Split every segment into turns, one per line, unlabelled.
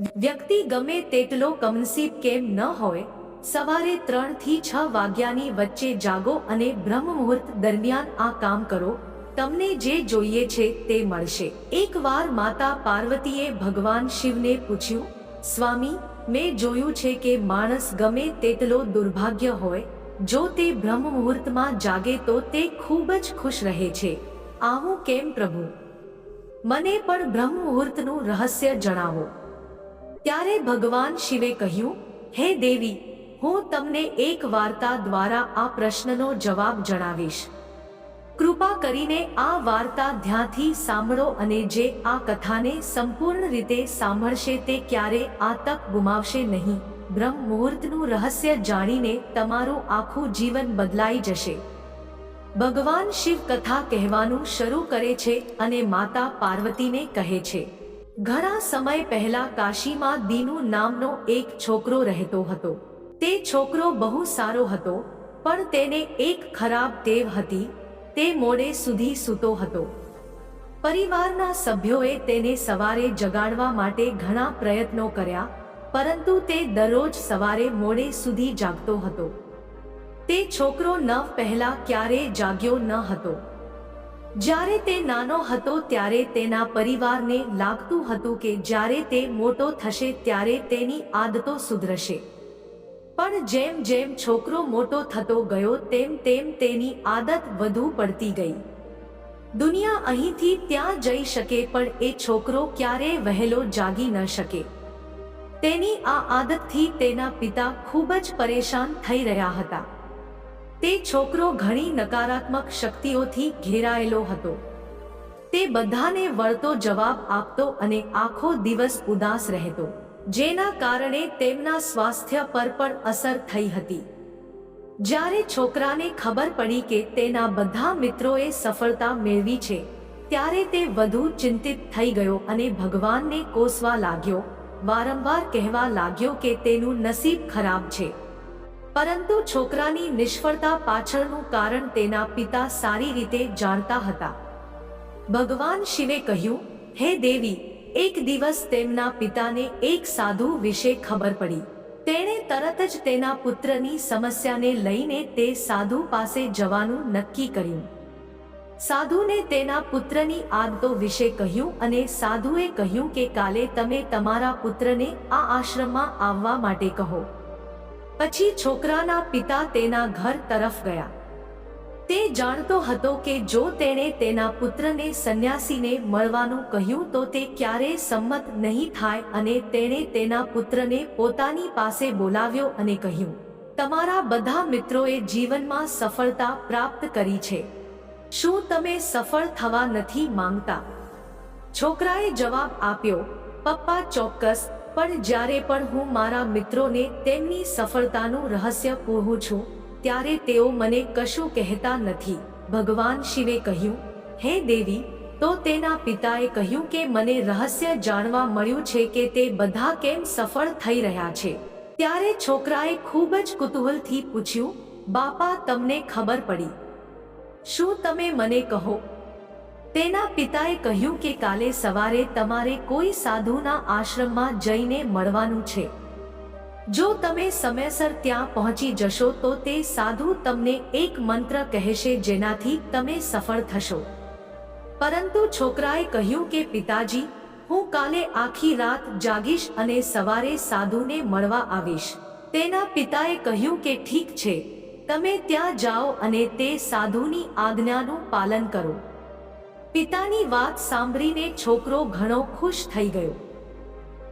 વ્યક્તિ ગમે તેટલો કમનસીબ કેમ ન હોય, સવારે ત્રણથી છ વાગ્યાની વચ્ચે જાગો અને બ્રહ્મ મુહૂર્ત દરમિયાન આ કામ કરો. તમને જે જોઈએ છે તે મળશે. એકવાર માતા પાર્વતીએ ભગવાન શિવને પૂછ્યું, સ્વામી, મેં જોયું છે કે માણસ ગમે તેટલો દુર્ભાગ્ય હોય, જો તે બ્રહ્મ મુહૂર્તમાં જાગે તો તે ખૂબ જ ખુશ રહે છે. આવું કેમ પ્રભુ? મને પણ બ્રહ્મ મુહૂર્તનું રહસ્ય જણાવો. ત્યારે ભગવાન શિવે કહ્યું, હે દેવી, હું તમને એક વાર્તા દ્વારા આ પ્રશ્નનો જવાબ જણાવીશ. કૃપા કરીને આ વાર્તા ધ્યાનથી સાંભળો અને જે આ કથાને સંપૂર્ણ રીતે સાંભળશે તે ક્યારે આ તક ગુમાવશે નહીં. બ્રહ્મ મુહૂર્તનું રહસ્ય જાણીને તમારું આખું જીવન બદલાઈ જશે. ભગવાન શિવ કથા કહેવાનું શરૂ કરે છે અને માતા પાર્વતીને કહે છે ઘણા સમય પહેલા કાશીમાં દીનુ નામનો એક છોકરો રહેતો હતો. તે છોકરો બહુ સારો હતો, પણ તેને એક ખરાબ ટેવ હતી, તે મોડે સુધી સૂતો હતો. પરિવારના સભ્યોએ તેને સવારે જગાડવા માટે ઘણા પ્રયત્નો કર્યા, પરંતુ તે દરરોજ સવારે મોડે સુધી જાગતો હતો. તે છોકરો નવ પહેલા ક્યારેય જાગ્યો ન હતો. જ્યારે તે નાનો હતો ત્યારે તેના પરિવારને લાગતું હતું કે જ્યારે તે મોટો થશે ત્યારે તેની આદતો સુધરશે. પણ જેમ જેમ છોકરો મોટો થતો ગયો તેમ તેમ તેની આદત વધુ પડતી ગઈ. દુનિયા અહીંથી ત્યાં જઈ શકે પણ એ છોકરો ક્યારેય વહેલો જાગી ન શકે. તેની આ આદતથી તેના પિતા ખૂબ જ પરેશાન થઈ રહ્યા હતા. તે છોકરો ઘણી નકારાત્મક શક્તિઓથી ઘેરાયેલો હતો. તે બધાને વળતો જવાબ આપતો અને આખો દિવસ ઉદાસ રહેતો, જેના કારણે તેમના સ્વાસ્થ્ય પર પણ અસર થઈ હતી. જ્યારે છોકરાને ખબર પડી કે તેના બધા મિત્રોએ સફળતા મેળવી છે, ત્યારે તે વધુ ચિંતિત થઈ ગયો અને ભગવાનને કોસવા લાગ્યો, વારંવાર કહેવા લાગ્યો કે તેનું નસીબ ખરાબ છે. પરંતુ છોકરાની નિષ્ફળતા પાછળનું કારણ તેના પિતા સારી રીતે જાણતા હતા. ભગવાન શિવે કહ્યું, હે દેવી, એક દિવસ તેમના પિતાને એક સાધુ વિશે ખબર પડી. તેણે તરત જ તેના પુત્રની સમસ્યાને લઈને તે સાધુ પાસે જવાનું નક્કી કર્યું. સાધુને તેના પુત્રની આદતો વિશે કહ્યું અને સાધુએ કહ્યું કે કાલે તમે તમારા પુત્રને આ આશ્રમમાં આવવા માટે કહો. પછી છોકરાના પિતા તેના ઘર તરફ ગયા. તે જાણતો હતો કે જો તેણે તેના પુત્રને સંન્યાસીને મળવાનું કહ્યું તો તે ક્યારેય સંમત નહીં થાય અને તેણે તેના પુત્રને પોતાની પાસે બોલાવ્યો અને કહ્યું, તમારા બધા મિત્રોએ જીવનમાં સફળતા પ્રાપ્ત કરી છે. શું તમે સફળ થવા નથી માંગતા? છોકરાએ જવાબ આપ્યો, પપ્પા ચોક્કસ પણ જ્યારે પણ હું મારા મિત્રોને તેમની સફળતાનું રહસ્ય પૂરું છું, ત્યારે તેઓ મને કશું કહેતા નથી. ભગવાન શિવે કહ્યું, હે દેવી, તો તેના પિતાએ કહ્યું કે મને રહસ્ય જાણવા મળ્યું છે કે તે બધા કેમ સફળ થઈ રહ્યા છે. ત્યારે છોકરાએ ખૂબ જ કુતૂહલથી પૂછ્યું, બાપા, તમને ખબર પડી. શું તમે મને કહો તેના પિતાએ કહ્યું કે કાલે સવારે તમારે કોઈ સાધુના આશ્રમમાં જઈને મળવાનું છે. જો તમે સમયસર ત્યાં પહોંચી જશો તો તે સાધુ તમને એક મંત્ર કહેશે જેનાથી તમે સફળ થશો. પરંતુ છોકરાએ કહ્યું કે, પિતાજી, હું કાલે આખી રાત જાગીશ અને સવારે સાધુને મળવા આવીશ. તેના પિતાએ કહ્યું કે, ઠીક છે. તમે ત્યાં જાઓ અને તે સાધુની આજ્ઞાનું પાલન કરો. પિતાની વાત સાંભળીને છોકરો ઘણો ખુશ થઈ ગયો.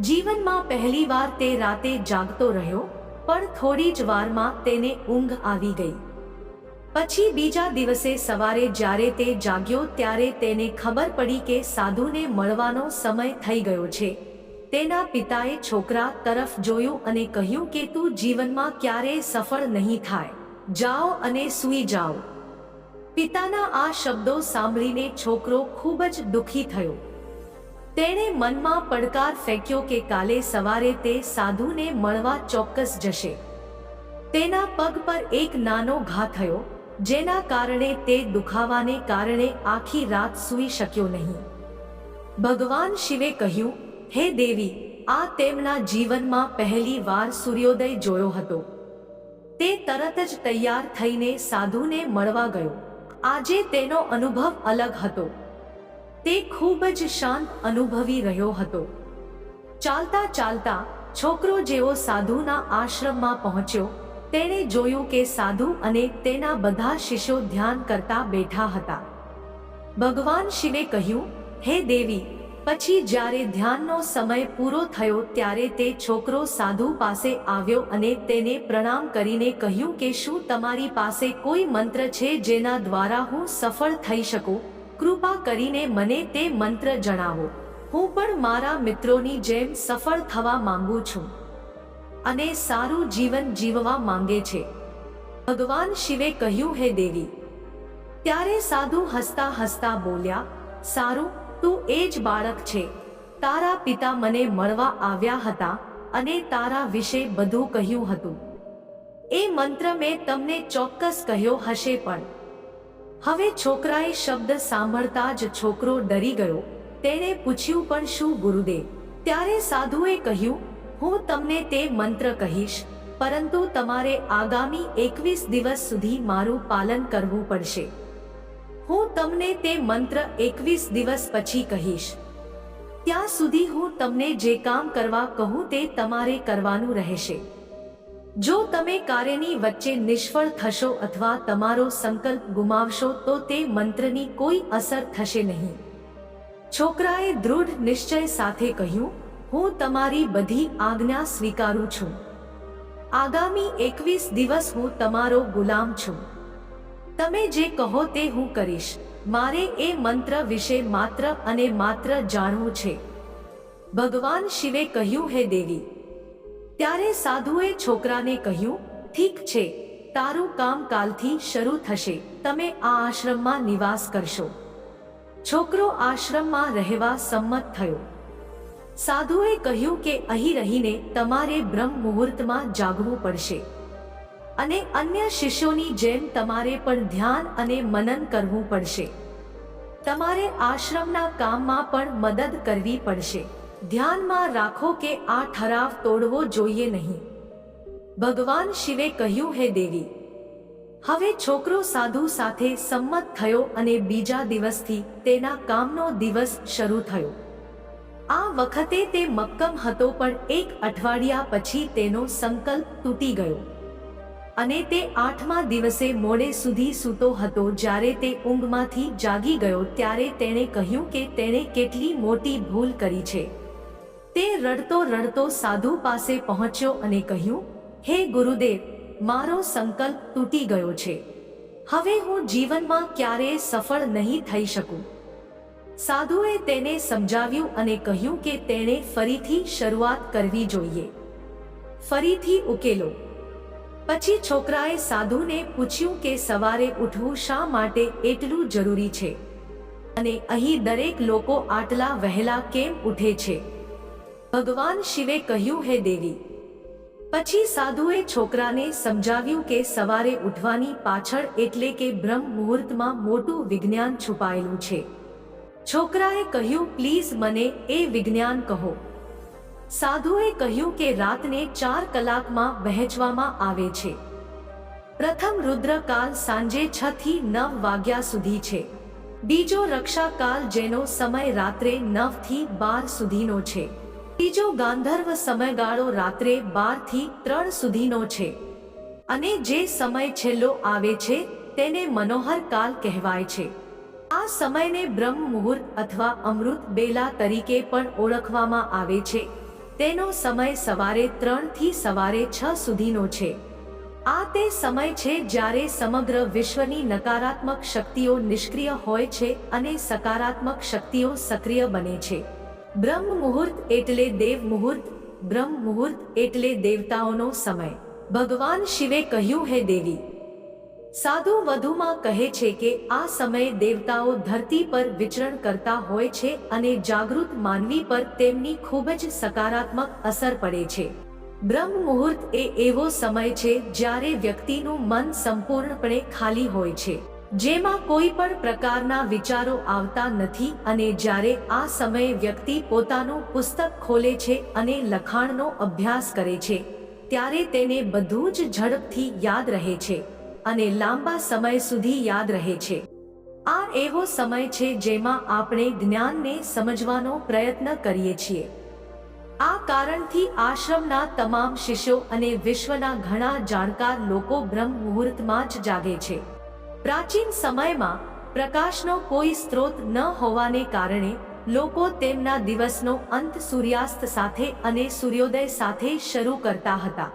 જીવનમાં પહેલીવાર તે રાતે જાગતો રહ્યો, પણ થોડી જ વારમાં તેને ઊંઘ આવી ગઈ. પછી બીજા દિવસે સવારે જ્યારે તે જાગ્યો ત્યારે તેને ખબર પડી કે સાધુને મળવાનો સમય થઈ ગયો છે. તેના પિતાએ છોકરા તરફ જોયું અને કહ્યું કે તું જીવનમાં ક્યારેય સફળ નહીં થાય. જાઓ અને સૂઈ જાઓ. પિતાના આ શબ્દો સાંભળીને છોકરો ખૂબ જ દુઃખી થયો. તેણે મનમાં પડકાર ફેંક્યો કે કાલે સવારે તે સાધુને મળવા ચોક્કસ જશે. તેના પગ પર એક નાનો ઘા થયો, જેના કારણે તે દુખાવાને કારણે આખી રાત સૂઈ શક્યો નહીં. ભગવાન શિવે કહ્યું, હે દેવી, આ તેમના જીવનમાં પહેલી વાર સૂર્યોદય જોયો હતો. તે તરત જ તૈયાર થઈને સાધુને મળવા ગયો. આજે તેનો અનુભવ અલગ હતો. તે ખૂબ જ શાંત અનુભવી રહ્યો હતો. ચાલતા ચાલતા છોકરો જેવો સાધુના આશ્રમમાં પહોંચ્યો. તેણે જોયું કે સાધુ અને તેના બધા શિષ્યો ધ્યાન કરતા બેઠા હતા. ભગવાન શિવે કહ્યું, હે દેવી પછી જ્યારે ધ્યાનનો સમય પૂરો થયો ત્યારે તે છોકરો સાધુ પાસે આવ્યો અને તેને પ્રણામ કરીને કહ્યું કે શું તમારી પાસે કોઈ મંત્ર છે જેના દ્વારા હું સફળ થઈ શકું? કૃપા કરીને મને તે મંત્ર જણાવો. હું પણ મારા મિત્રોની જેમ સફળ થવા માંગુ છું અને સારું જીવન જીવવા માંગે છે. ભગવાન શિવે કહ્યું, હે દેવી. ત્યારે સાધુ હસતા હસતા બોલ્યા, સારું તું એ જ બાળક છે. તારા પિતા મને મળવા આવ્યા હતા અને તારા વિશે બધું કહ્યું હતું. એ મંત્ર મેં તમને ચોક્કસ કહ્યો હશે પણ. હવે છોકરાએ શબ્દ સાંભળતા જ છોકરો ડરી ગયો. તેણે પૂછ્યું, પણ શું ગુરુદેવ? ત્યારે સાધુએ કહ્યું, હું તમને તે મંત્ર કહીશ, પરંતુ તમારે આગામી એકવીસ દિવસ સુધી મારું પાલન કરવું પડશે. હું તમને તે મંત્ર એકવીસ દિવસ પછી કહીશ. ત્યાં સુધી હું તમને જે કામ કરવા કહું તે તમારે કરવાનું રહેશે. જો તમે કાર્યની વચ્ચે નિષ્ફળ થશો અથવા તમારો સંકલ્પ ગુમાવશો તો તે મંત્રની કોઈ અસર થશે નહીં. છોકરાએ દૃઢ નિશ્ચય સાથે કહ્યું, હું તમારી બધી આજ્ઞા સ્વીકારું છું. આગામી એકવીસ દિવસ હું તમારો ગુલામ છું. તમે જે કહો તે હું કરીશ. મારે એ મંત્ર વિશે માત્ર અને માત્ર જાણવું છે. ભગવાન શિવે કહ્યું, હે દેવી, ત્યારે સાધુએ છોકરાને કહ્યું, ઠીક છે, તારું કામ કાલથી શરૂ થશે. તમે આ આશ્રમમાં નિવાસ કરશો. છોકરો આશ્રમમાં રહેવા સંમત થયો. સાધુએ કહ્યું કે અહીં રહીને તમારે બ્રહ્મ મુહૂર્તમાં જાગવું પડશે. અને અન્ય શિષ્યોની જેમ તમારે પણ ધ્યાન અને મનન કરવું પડશે. તમારે આશ્રમના કામમાં પણ મદદ કરવી પડશે. ધ્યાનમાં રાખો કે આ ઠરાવ તોડવો જોઈએ નહીં. ભગવાન શિવે કહ્યું, હે દેવી, હવે છોકરો સાધુ સાથે સંમત થયો અને બીજા દિવસથી તેના કામનો દિવસ શરૂ થયો. આ વખતે તે મક્કમ હતો પણ એક અઠવાડિયા પછી તેનો સંકલ્પ તૂટી ગયો. અને તે આઠમા દિવસે મોડે સુધી સૂતો હતો જ્યારે તે ઊંઘમાંથી જાગી ગયો ત્યારે તેણે કહ્યું કે તેણે કેટલી મોટી ભૂલ કરી છે. તે રડતો રડતો સાધુ પાસે પહોંચ્યો અને કહ્યું, હે ગુરુદેવ, મારો સંકલ્પ તૂટી ગયો છે. હવે હું જીવનમાં ક્યારેય સફળ નહીં થઈ શકું. સાધુએ તેને સમજાવ્યું અને કહ્યું કે તેણે ફરીથી શરૂઆત કરવી જોઈએ. ફરીથી ઉકેલો. પછી છોકરાએ સાધુને પૂછ્યું કે સવારે ઉઠવું શા માટે એટલું જરૂરી છે? અને અહીં દરેક લોકો આટલા વહેલા કેમ ઉઠે છે? ભગવાન શિવે કહ્યું, હે દેવી. પછી સાધુએ છોકરાને સમજાવ્યું કે સવારે ઉઠવાની પાછળ એટલે કે બ્રહ્મ મુહૂર્તમાં મોટું વિજ્ઞાન છુપાયેલું છે. છોકરાએ કહ્યું, પ્લીઝ મને એ વિજ્ઞાન કહો. સાધુએ કહ્યું કે રાતને ચાર કલાકમાં વહેંચવામાં આવે છે. પ્રથમ રુદ્રકાલ સાંજે છ થી નવ વાગ્યા સુધી છે. બીજો રક્ષાકાલ જેનો સમય રાત્રે નવથી બાર સુધીનો છે. ત્રીજો ગાંધર્વ સમયગાળો રાત્રે બારથી ત્રણ સુધીનો છે. અને જે સમય છેલ્લો આવે છે, તેને મનોહર કાલ કહેવાય છે. આ સમયને બ્રહ્મ મુહૂર્ત અથવા અમૃત બેલા તરીકે પણ ઓળખવામાં આવે છે. તેનો સમય સવારે ત્રણથી સવારે છ સુધીનો છે. આ તે સમય છે જ્યારે સમગ્ર વિશ્વની નકારાત્મક શક્તિઓ નિષ્ક્રિય હોય છે અને સકારાત્મક શક્તિઓ સક્રિય બને છે. બ્રહ્મ મુહૂર્ત એટલે દેવ મુહૂર્ત, બ્રહ્મ મુહૂર્ત એટલે દેવતાઓનો સમય. ભગવાન શિવે કહ્યું, હે દેવી સાધુ વધુમાં કહે છે કે, આ સમયે દેવતાઓ ધરતી પર વિચરણ કરતા હોય છે અને જાગૃત માનવી પર તેમની ખૂબ જ સકારાત્મક અસર પડે છે. બ્રહ્મ મુહૂર્ત એ એવો સમય છે જ્યારે વ્યક્તિનું મન સંપૂર્ણપણે ખાલી હોય છે. જેમાં કોઈ પણ પ્રકારના વિચારો આવતા નથી અને જ્યારે આ સમયે વ્યક્તિ પોતાનું પુસ્તક ખોલે છે અને લખાણનો અભ્યાસ કરે છે, ત્યારે તેને બધું જ ઝડપથી યાદ રહે છે. અને લાંબા સમય સુધી યાદ રહે છે. આ એવો સમય છે જેમાં આપણે જ્ઞાનને સમજવાનો પ્રયત્ન કરીએ છીએ. આ કારણથી આશ્રમના તમામ શિષ્યો અને વિશ્વના ઘણા જાણકાર લોકો બ્રહ્મ મુહૂર્તમાં જ જાગે છે. પ્રાચીન સમયમાં પ્રકાશનો કોઈ સ્ત્રોત ન હોવાને કારણે લોકો તેમના દિવસનો અંત સૂર્યાસ્ત સાથે અને સૂર્યોદય સાથે શરૂ કરતા હતા.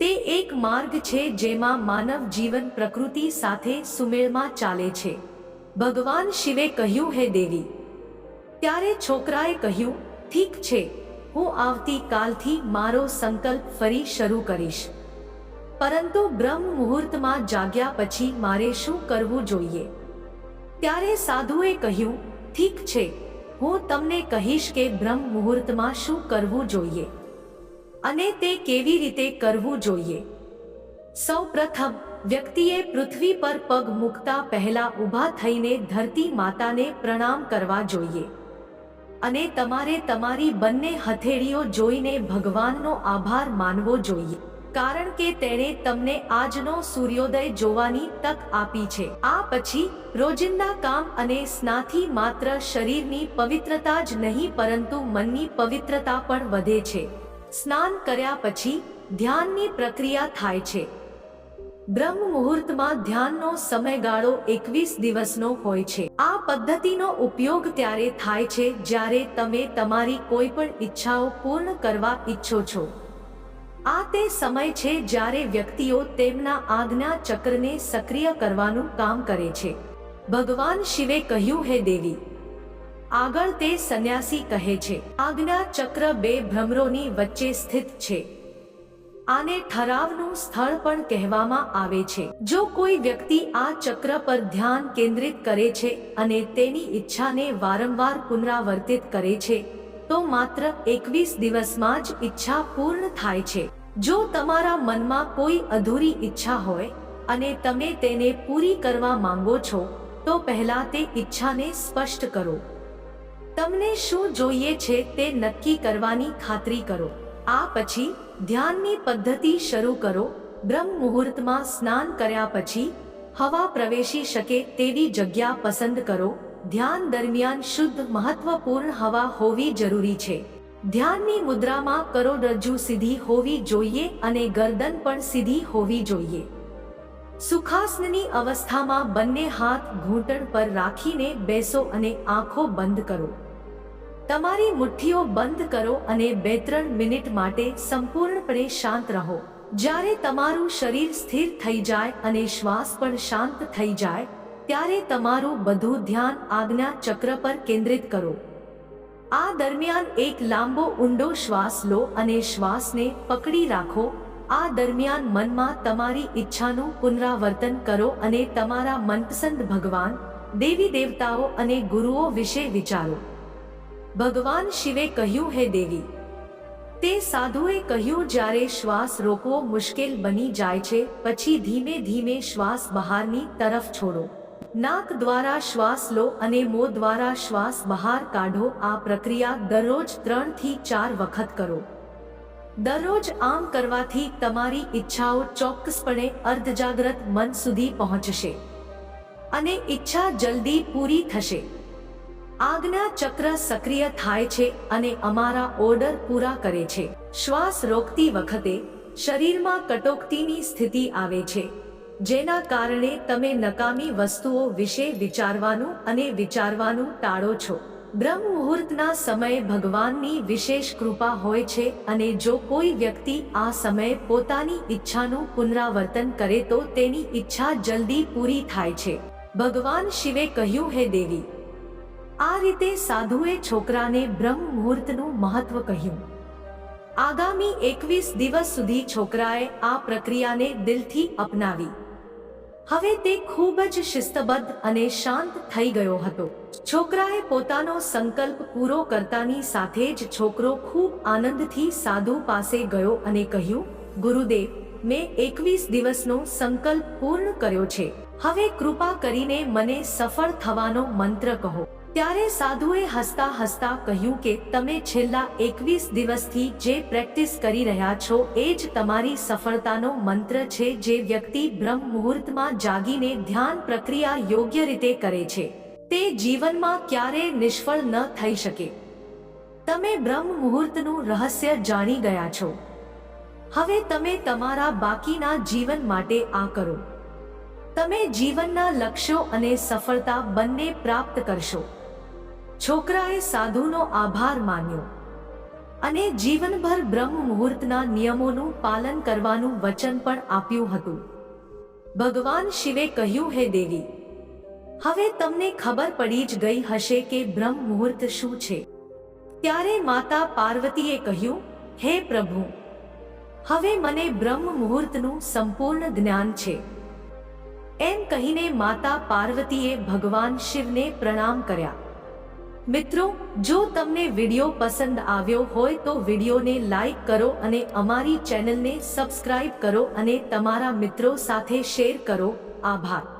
તે એક માર્ગ છે જેમાં માનવ જીવન પ્રકૃતિ સાથે સુમેળમાં ચાલે છે. ભગવાન શિવે કહ્યું, હે દેવી, ત્યારે છોકરાએ કહ્યું, ઠીક છે, હું આવતીકાલથી મારો સંકલ્પ ફરી શરૂ કરીશ. પરંતુ બ્રહ્મ મુહૂર્તમાં જાગ્યા પછી મારે શું કરવું જોઈએ? ત્યારે સાધુએ કહ્યું, ઠીક છે, હું તમને કહીશ કે બ્રહ્મ મુહૂર્તમાં શું કરવું જોઈએ. અને તે કેવી રીતે કરવું જોઈએ? સૌ પ્રથમ, વ્યક્તિએ પૃથ્વી પર પગ મૂકતા પહેલા ઊભા થઈને ધરતી માતાને પ્રણામ કરવા જોઈએ. અને તમારે તમારી બંને હથેળીઓ જોઈને ભગવાનનો આભાર માનવો જોઈએ. કારણ કે તેણે તમને આજનો સૂર્યોદય જોવાની તક આપી છે. આ પછી, રોજિંદા કામ અને સ્નાથી માત્ર શરીરની પવિત્રતા જ નહીં, પરંતુ મનની પવિત્રતા પણ વધે છે. સ્નાન કર્યા પછી ધ્યાનની પ્રક્રિયા થાય છે. બ્રહ્મ મુહૂર્તમાં ધ્યાનનો સમયગાળો એકવીસ દિવસનો હોય છે. આ પદ્ધતિનો ઉપયોગ ત્યારે થાય છે જ્યારે તમે તમારી કોઈ પણ ઈચ્છાઓ પૂર્ણ કરવા ઈચ્છો છો. આ તે સમય છે જ્યારે વ્યક્તિઓ તેમના આજ્ઞા ચક્રને સક્રિય કરવાનું કામ કરે છે. ભગવાન શિવે કહ્યું, હે દેવી આગળ તે સંન્યાસી કહે છે, આજ્ઞા ચક્ર બે ભ્રમરોની વચ્ચે સ્થિત છે. આને ઠરાવનું સ્થળ પણ કહેવામાં આવે છે. જો કોઈ વ્યક્તિ આ ચક્ર પર ધ્યાન કેન્દ્રિત કરે છે અને તેની ઈચ્છાને વારંવાર પુનરાવર્તિત કરે છે, તો માત્ર એકવીસ દિવસમાં જ ઈચ્છા પૂર્ણ થાય છે. જો તમારા મનમાં કોઈ અધૂરી ઈચ્છા હોય અને તમે તેને પૂરી કરવા માંગો છો, તો પહેલા તે ઈચ્છાને સ્પષ્ટ કરો. તમને શું જોઈએ છે તે નક્કી કરવાની ખાતરી કરો. આ પછી ધ્યાનની પદ્ધતિ શરૂ કરો. બ્રહ્મ મુહૂર્તમાં સ્નાન કર્યા પછી હવા પ્રવેશી શકે તેવી જગ્યા પસંદ કરો. ધ્યાન દરમિયાન શુદ્ધ મહત્વપૂર્ણ હવા હોવી જરૂરી છે. ધ્યાનની મુદ્રામાં કરોડરજ્જુ સીધી હોવી જોઈએ અને ગરદન પણ સીધી હોવી જોઈએ. સુખાસનની અવસ્થામાં બંને હાથ ઘૂંટણ પર રાખીને બેસો અને આંખો બંધ કરો. તમારી મુઠ્ઠીઓ બંધ કરો અને બે ત્રણ મિનિટ માટે સંપૂર્ણપણે શાંત રહો. જ્યારે તમારું શરીર સ્થિર થઈ જાય અને શ્વાસ પણ શાંત થઈ જાય, ત્યારે તમારું બધું ધ્યાન આજ્ઞા ચક્ર પર કેન્દ્રિત કરો. આ દરમિયાન એક લાંબો ઊંડો શ્વાસ લો અને શ્વાસને પકડી રાખો. આ દરમિયાન મનમાં તમારી ઈચ્છાનું પુનરાવર્તન કરો અને તમારા મનપસંદ ભગવાન, દેવી દેવતાઓ અને ગુરુઓ વિશે વિચારો. ભગવાન શિવે કહ્યું, હે દેવી, તે સાધુએ કહ્યું, જ્યારે શ્વાસ રોકવો મુશ્કેલ બની જાય છે, પછી ધીમે ધીમે શ્વાસ બહારની તરફ છોડો. નાક દ્વારા શ્વાસ લો અને મો દ્વારા શ્વાસ બહાર કાઢો. આ પ્રક્રિયા દરરોજ ત્રણથી ચાર વખત કરો. દરરોજ આમ કરવાથી તમારી ઈચ્છાઓ ચોક્કસપણે અર્ધજાગ્રત મન સુધી પહોંચશે અને ઈચ્છા જલ્દી પૂરી થશે. આજ્ઞા ચક્ર સક્રિય થાય છે અને અમારા ઓર્ડર પૂરા કરે છે. શ્વાસ રોકતી વખતે શરીરમાં કટોકટીની સ્થિતિ આવે છે, જેના કારણે તમે નકામી વસ્તુઓ વિશે વિચારવાનું અને વિચારવાનું ટાળો છો. બ્રહ્મ મુહૂર્તના સમયે ભગવાનની વિશેષ કૃપા હોય છે અને જો કોઈ વ્યક્તિ આ સમયે પોતાની ઈચ્છાનું પુનરાવર્તન કરે તો તેની ઈચ્છા જલ્દી પૂરી થાય છે. ભગવાન શિવે કહ્યું, હે દેવી આ રીતે સાધુએ છોકરાને બ્રહ્મ મુહૂર્તનું મહત્વ કહ્યું. આગામી એકવીસ દિવસ સુધી છોકરાએ આ પ્રક્રિયાને દિલથી અપનાવી. હવે તે ખૂબ જ શિસ્તબદ્ધ અને શાંત થઈ ગયો હતો. છોકરાએ પોતાનો સંકલ્પ પૂરો કરતાની સાથે જ છોકરો ખૂબ આનંદથી સાધુ પાસે ગયો અને કહ્યું, ગુરુદેવ, મેં એકવીસ દિવસનો સંકલ્પ પૂર્ણ કર્યો છે. હવે કૃપા કરીને મને સફળ થવાનો મંત્ર કહો. ત્યારે સાધુએ હસતા હસતા કહ્યું કે, તમે છેલ્લા એકવીસ દિવસથી જે પ્રેક્ટિસ કરી રહ્યા છો, એ જ તમારી સફળતાનો મંત્ર છે જે વ્યક્તિ બ્રહ્મ મુહૂર્તમાં જાગીને ધ્યાન પ્રક્રિયા યોગ્ય રીતે કરે છે. તે જીવનમાં ક્યારેય નિષ્ફળ ન થઈ શકે. તમે બ્રહ્મ મુહૂર્તનું રહસ્ય જાણી ગયા છો. હવે તમે તમારા બાકીના જીવન માટે આ કરો. તમે જીવનના લક્ષ્યો અને સફળતા બંને પ્રાપ્ત કરશો. છોકરાએ સાધુનો આભાર માન્યો અને જીવનભર બ્રહ્મ મુહૂર્તના નિયમોનું પાલન કરવાનું વચન પણ આપ્યું હતું. ભગવાન શિવે કહ્યું, હે દેવી, હવે તમને ખબર પડી જ ગઈ હશે કે બ્રહ્મ મુહૂર્ત શું છે. ત્યારે માતા પાર્વતીએ કહ્યું, હે પ્રભુ, હવે મને બ્રહ્મ મુહૂર્તનું સંપૂર્ણ જ્ઞાન છે. એમ કહીને માતા પાર્વતીએ ભગવાન શિવને પ્રણામ કર્યા. મિત્રો, જો તમને વીડિયો પસંદ આવ્યો હોય તો વિડીયોને લાઈક કરો અને અમારી ચેનલને સબસ્ક્રાઇબ કરો અને તમારા મિત્રો સાથે શેર કરો. આભાર.